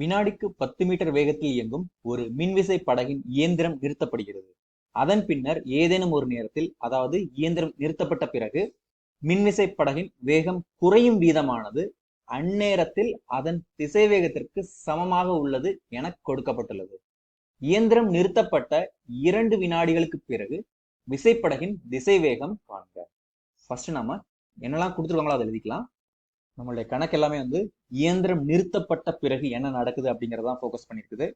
வினாடிக்கு பத்து மீட்டர் வேகத்தில் இயங்கும் ஒரு மின்விசை படகின் இயந்திரம் நிறுத்தப்படுகிறது. அதன் பின்னர் ஏதேனும் ஒரு நேரத்தில் அதாவது இயந்திரம் நிறுத்தப்பட்ட பிறகு மின்விசை படகின் வேகம் குறையும் வீதமானது அந்நேரத்தில் அதன் திசைவேகத்திற்கு சமமாக உள்ளது என கொடுக்கப்பட்டுள்ளது. இயந்திரம் நிறுத்தப்பட்ட இரண்டு வினாடிகளுக்கு பிறகு விசைப்படகின் திசைவேகம் காண்க. ஃபர்ஸ்ட் நாம என்னெல்லாம் கொடுத்துருக்காங்களோ அதை எழுதிக்கலாம். நம்மளுடைய கணக்கு எல்லாமே வந்து இயந்திரம் நிறுத்தப்பட்ட பிறகு என்ன நடக்குது அப்படிங்கறதான் ஃபோக்கஸ் பண்ணியிருக்குது.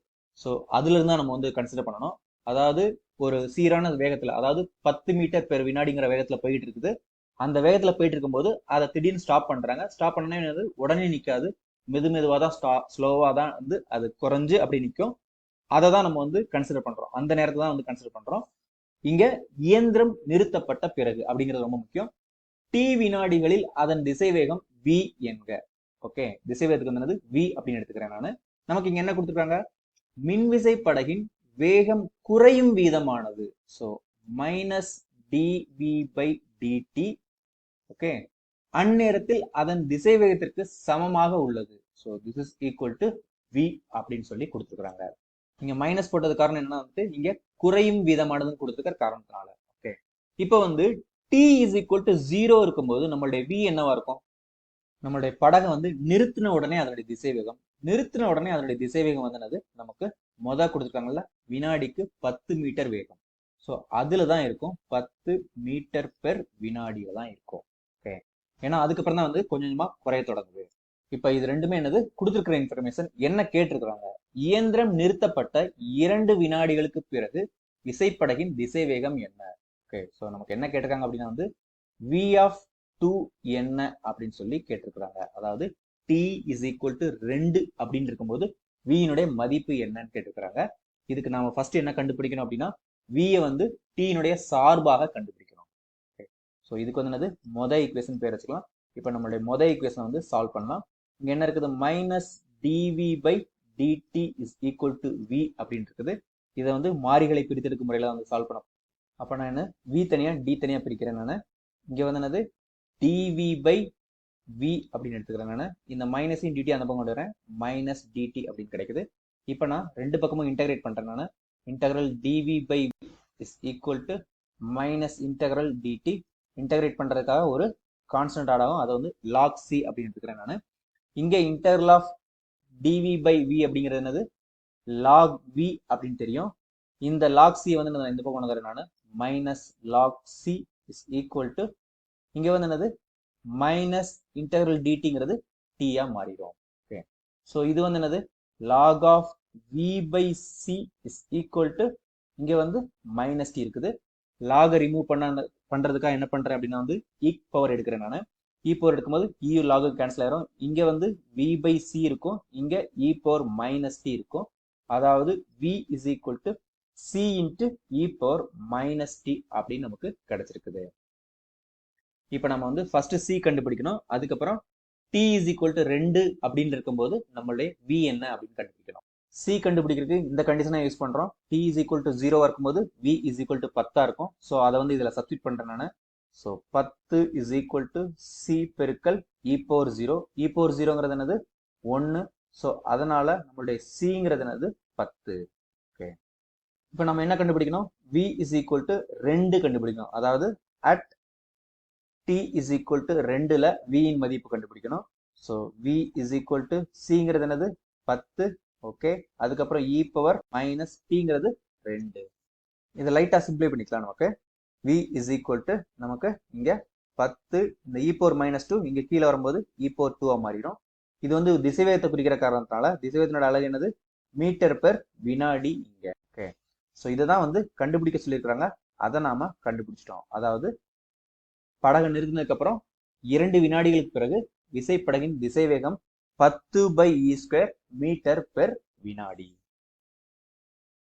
ஸோ அதுல இருந்தா நம்ம வந்து கன்சிடர் பண்ணணும். அதாவது ஒரு சீரான வேகத்துல அதாவது பத்து மீட்டர் பெர் வினாடிங்கிற வேகத்துல போயிட்டு இருக்குது. அந்த வேகத்துல போயிட்டு இருக்கும்போது அதை திடீர்னு ஸ்டாப் பண்றாங்க. ஸ்டாப் பண்ணனே உடனே நிற்காது மெது மெதுவாக தான் ஸ்டா ஸ்லோவாக தான் வந்து அது குறைஞ்சு அப்படி நிற்கும் அதை தான் நம்ம வந்து கன்சிடர் பண்றோம். அந்த நேரத்தை தான் வந்து கன்சிடர் பண்றோம். இங்க இயந்திரம் நிறுத்தப்பட்ட பிறகு அப்படிங்கிறது ரொம்ப முக்கியம். டி வினாடிகளில் அதன் திசைவேகம் வி என்க. ஓகே திசைவேகத்துக்கு வந்து வி அப்படின்னு எடுத்துக்கிறேன் நான். நமக்கு இங்க என்ன கொடுத்துருக்காங்க? மின்விசை படகின் வேகம் குறையும் வீதமானது. So minus dv by dt okay அந்நேரத்தில் அதன் திசை வேகத்திற்கு சமமாக உள்ளது. So this is equal to v அப்படின்னு சொல்லி கொடுத்துருக்குறாங்க. நீங்க மைனஸ் போட்டது காரணம் என்ன வந்து நீங்க குறையும் வீதமானதுன்னு கொடுத்துருக்க காரணத்தினால. ஓகே இப்போ வந்து t is equal to zero இருக்கும்போது நம்மளுடைய வி என்னவா இருக்கும்? நம்மளுடைய படகை வந்து நிறுத்தின உடனே அதனுடைய திசைவேகம் நிறுத்தின உடனே அதனுடைய திசைவேகம் வந்து என்னது? நமக்கு மொதல் கொடுத்துருக்காங்கல்ல வினாடிக்கு பத்து மீட்டர் வேகம். ஸோ அதுல தான் இருக்கும். பத்து மீட்டர் பெர் வினாடியில தான் இருக்கும். ஓகே ஏன்னா அதுக்கப்புறம் தான் வந்து கொஞ்சம் கொஞ்சமாக குறைய தொடங்குது. இப்போ இது ரெண்டுமே என்னது? கொடுத்துருக்கிற இன்ஃபர்மேஷன் என்ன கேட்டிருக்கிறாங்க? இயந்திரம் நிறுத்தப்பட்ட இரண்டு வினாடிகளுக்கு பிறகு விசைப்படகின் திசை வேகம் என்ன? ஓகே ஸோ நமக்கு என்ன கேட்டிருக்காங்க அப்படின்னா வந்து வி ஆஃப் டூ என்ன அப்படின்னு சொல்லி கேட்டிருக்கிறாங்க. அதாவது டி இஸ் ஈக்குவல் டு ரெண்டு அப்படின்னு இருக்கும்போது வியினுடைய மதிப்பு என்னன்னு கேட்டிருக்கிறாங்க. இதுக்கு நாம ஃபர்ஸ்ட் என்ன கண்டுபிடிக்கணும் அப்படின்னா வியை வந்து டீனுடைய சார்பாக கண்டுபிடிக்கணும். ஓகே ஸோ இதுக்கு வந்து என்னது? மொத ஈக்குவேஷன் பேர் வச்சுக்கலாம். இப்போ நம்மளுடைய மொத ஈக்குவேஷன் வந்து சால்வ் பண்ணலாம். இங்க என்ன இருக்குது? Minus dv by dt is equal to v அப்படின்னு இருக்குது. இதை வந்து மாறிகளை பிரித்தெடுக்கும் முறையில வந்து சால்வ் பண்ணோம் அப்போ நான் என்ன? வி தனியாக டி தனியாக பிரிக்கிறேன் நான். இங்க வந்து என்னது? டிவி பை வி அப்படின்னு எடுத்துக்கிறேன் நான் இந்த மைனஸையும் டிடி அந்த பக்கம் கொண்டு வரேன். மைனஸ் டிடி அப்படின்னு கிடைக்குது. இப்போ நான் ரெண்டு பக்கமும் இன்டகிரேட் பண்ணுறேன் நான். Integral dv by is equal to minus integral dt integrate பண்ணுறதுக்காக ஒரு கான்ஸ்டன்ட் ஆடாகும் அதை வந்து லாக் சி அப்படின்னு எடுத்துக்கிறேன் நான். இங்கே interval of dv by v அப்படிங்கிறது என்னது? லாக் வி அப்படின்னு தெரியும். இந்த லாக் சி வந்து நான் இந்த பக்கம் கொண்டு வரேன் நான். Minus log c is equal to இங்க வந்து என்னது? மைனஸ் இன்டகிரல் டிடிங்கிறது டியா மாறிடும். ஓகே ஸோ இது வந்து என்னது? Log of v by c is equal to இங்க வந்து மைனஸ் டி இருக்குது. லாக ரிமூவ் பண்ண பண்றதுக்காக என்ன பண்றேன் அப்படின்னா வந்து e இ பவர் எடுக்கிறேன் நான். இ பவர் எடுக்கும்போது இ லாகு கேன்சல் ஆயிரும். இங்க வந்து வி பை சி இருக்கும். இங்க இ பவர் மைனஸ் டி இருக்கும். அதாவது v is equal to c into e power minus t அப்படின்னு நமக்கு கிடைச்சிருக்குது. இப்போ நம்ம வந்து ஃபர்ஸ்ட் சி கண்டுபிடிக்கணும். அதுக்கப்புறம் டி இஸ் ஈக்குவல் டு ரெண்டு அப்படின்னு இருக்கும்போது நம்மளுடைய வி என்ன அப்படின்னு கண்டுபிடிக்கணும். சி கண்டுபிடிக்கிறதுக்கு இந்த கண்டிஷனை யூஸ் பண்றோம். டி இஸ் ஈக்குவல் டு ஜீரோவா இருக்கும்போது வி இஸ் ஈக்குவல் டு பத்தா இருக்கும். ஸோ அதை வந்து இதுல சப்ஸ்டிட் பண்றேன் நான். ஸோ பத்து இஸ் ஈக்குவல் டு சி பெருக்கல் இ போர் ஜீரோ இ போர் ஜீரோங்கிறது என்னது? ஒன்று ஸோ அதனால நம்மளுடைய சிங்கிறது என்னது? பத்து. ஓகே இப்போ நம்ம என்ன கண்டுபிடிக்கணும்? வி இஸ் ஈக்குவல் டு ரெண்டு கண்டுபிடிக்கணும். அதாவது at t is equal to ரெண்டுல வியின் மதிப்பு கண்டுபிடிக்கணும். So v is equal to சிங்கிறது என்னது? பத்து. ஓகே அதுக்கப்புறம் இ பவர் மைனஸ் டிங்கிறது ரெண்டு. இதை லைட்டாக சிம்பிளை பண்ணிக்கலாம்? நமக்கு வி இஸ் ஈக்குவல் டு நமக்கு இங்கே பத்து. இந்த இ பவர் மைனஸ் டூ இங்கே கீழே வரும்போது இ பவர் டூவா மாறிடும். இது வந்து திசைவேகத்தை குறிக்கிற காரணத்தால திசைவேகத்தினோட அழகு என்னது? மீட்டர் பெர் வினாடி இங்கே. ஓகே ஸோ இதை தான் வந்து கண்டுபிடிக்க சொல்லியிருக்கிறாங்க. அதை நாம கண்டுபிடிச்சிட்டோம். அதாவது படகு நிறுத்தினதுக்கு அப்புறம் இரண்டு வினாடிகளுக்கு பிறகு விசைப்படகின் திசைவேகம் பத்து by e square metre per வினாடி.